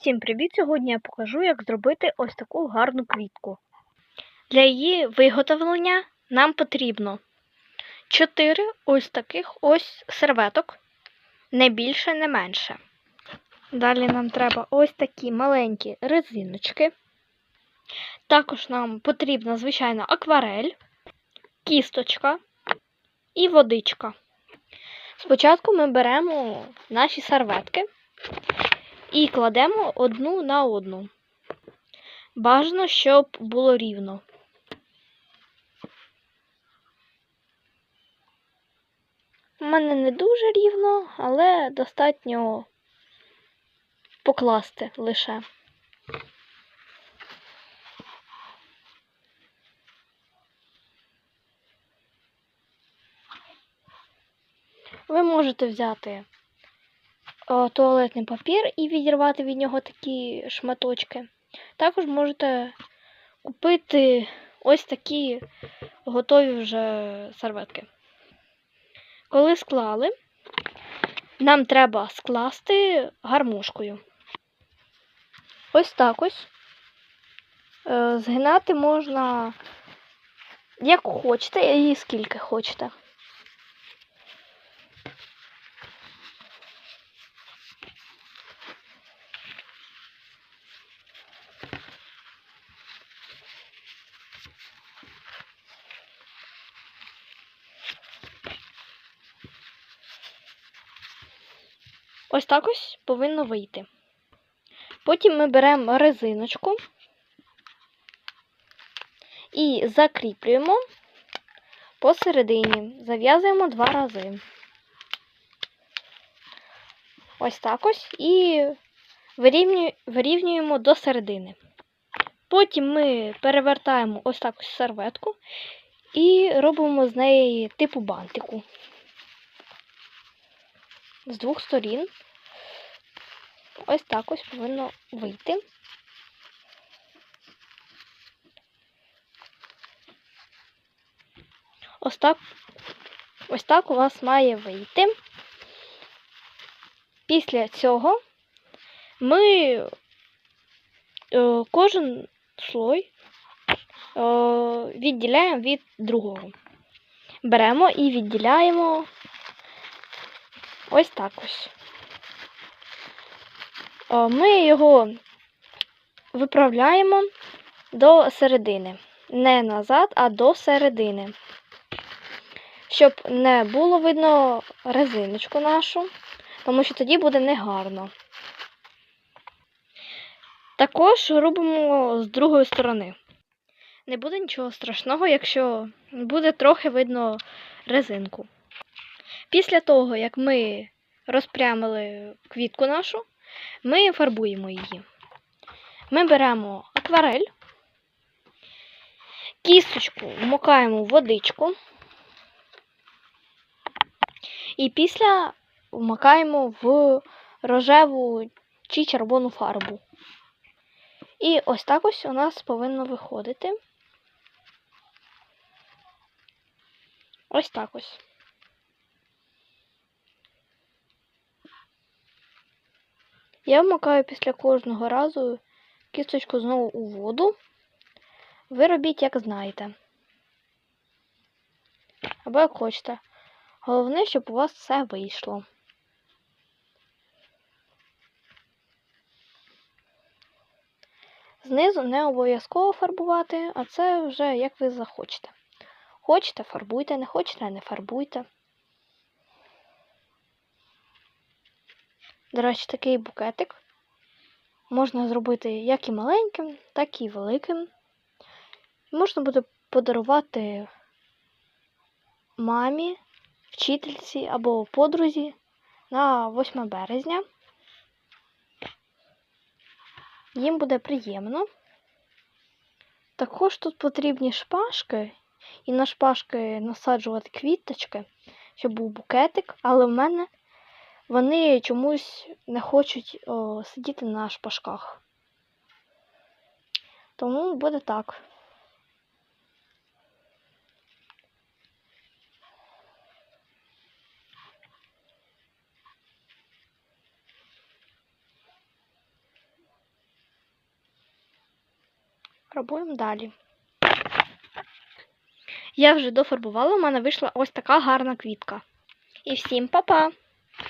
Всім привіт! Сьогодні я покажу, як зробити ось таку гарну квітку. Для її виготовлення нам потрібно 4 ось таких ось серветок, не більше, не менше. Далі нам треба ось такі маленькі резиночки. Також нам потрібна звичайна акварель, кісточка і водичка. Спочатку ми беремо наші серветки і кладемо одну на одну. Бажано, щоб було рівно. У мене не дуже рівно, але достатньо покласти лише. Ви можете взяти туалетний папір і відірвати від нього такі шматочки. Також можете купити ось такі готові вже серветки. Коли склали, нам треба скласти гармошкою. Ось так ось. Е, Згинати можна як хочете і скільки хочете. Ось так ось повинно вийти. Потім ми беремо резиночку і закріплюємо посередині. Зав'язуємо два рази. Ось так ось і вирівнюємо до середини. Потім ми перевертаємо ось так ось серветку і робимо з неї типу бантику з двох сторін. Ось так ось повинно вийти. Ось так, ось так у вас має вийти. Після цього ми е, кожен слой е, відділяємо від другого. Беремо і відділяємо ось так ось. О, Ми його виправляємо до середини. Не назад, а до середини. Щоб не було видно резиночку нашу, тому що тоді буде негарно. Також робимо з другої сторони. Не буде нічого страшного, якщо буде трохи видно резинку. Після того, як ми розпрямили квітку нашу, ми фарбуємо її. Ми беремо акварель, кісточку вмокаємо в водичку і після вмикаємо в рожеву чи червону фарбу. І ось так ось у нас повинно виходити. Ось так ось. Я вмикаю після кожного разу кісточку знову у воду. Ви робіть, як знаєте. Або як хочете. Головне, щоб у вас все вийшло. Знизу не обов'язково фарбувати, а це вже як ви захочете. Хочете, фарбуйте, не хочете, не фарбуйте. До речі, такий букетик можна зробити як і маленьким, так і великим. Можна буде подарувати мамі, вчительці або подрузі на 8 березня. Їм буде приємно. Також тут потрібні шпажки, і на шпажки насаджувати квіточки, щоб був букетик, але в мене вони чомусь не хочуть о, сидіти на шпажках. Тому буде так. Фарбуємо далі. Я вже дофарбувала, у мене вийшла ось така гарна квітка. І всім па-па!